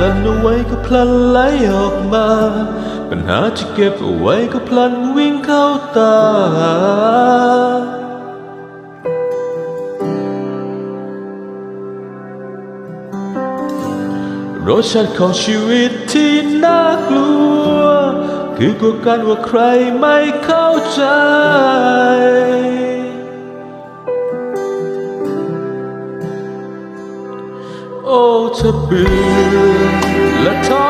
ลั้นเอาไว้ก็พลันไหลออกมา ปัญหาที่เก็บเอาไว้ก็พลันวิ่งเข้าตา รสชาติของชีวิตที่น่ากลัว คือกลัวกันว่าใครไม่เข้าใจ อ้เธอเบื่อและท้อ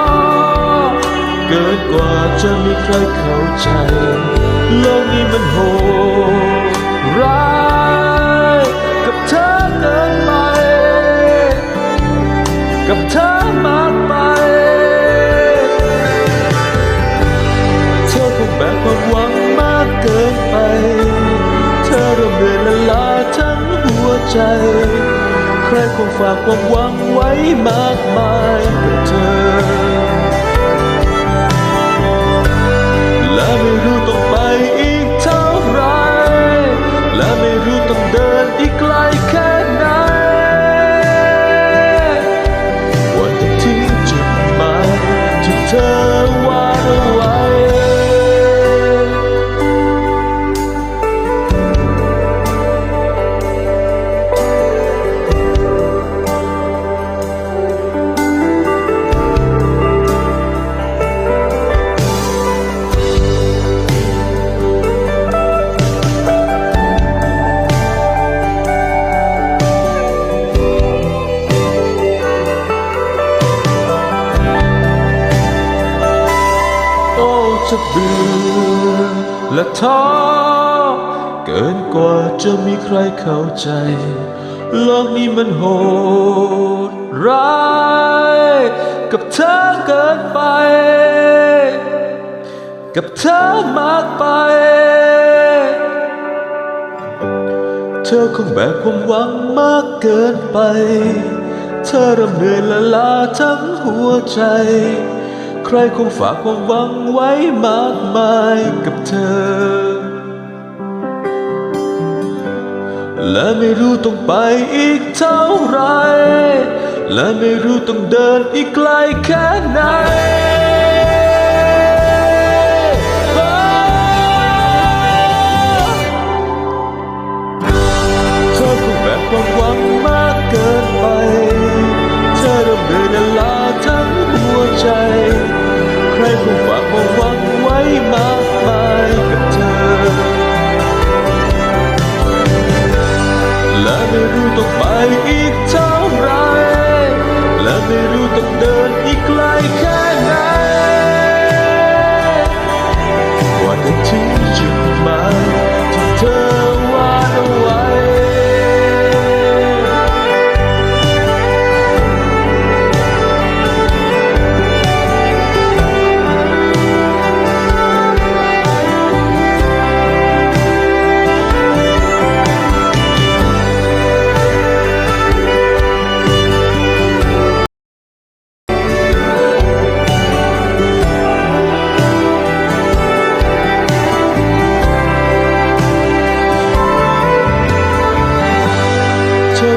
เกินกว่าจะมีใครเข้าใจโลกนี้มันโหดร้ายกับเธอเกินไปกับเธอมากไปเธอคงแบกความหวังมากเกินไป เธอเริ่มเบื่อและลาทั้งหัวใจ ใครคงฝากความหวังไว้มากมายกับเธอ และไม่รู้ต้องไป จะเบื่อและท้อเกินกว่าจะมีใครเข้าใจ โลกนี้มันโหดร้ายกับเธอเกินไป กับเธอมากไป เธอคงแบกความหวังมากเกินไป เธอริ่มเหนื่อยละลาทั้งหัวใจ ใครคงฝากความหวังไว้มากมายกับเธอ และไม่รู้ต้องไปอีกเท่าไร และไม่รู้ต้องเดินอีกไกลแค่ไหน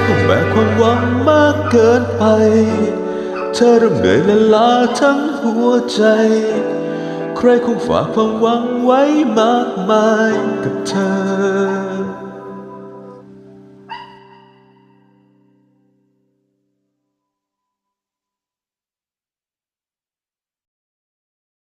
เธอคงแบกความหวังมากเกินไป เธอเริ่มเหนื่อยและลาทั้งหัวใจ ใครคงฝากความหวังไว้มากมายกับเธอ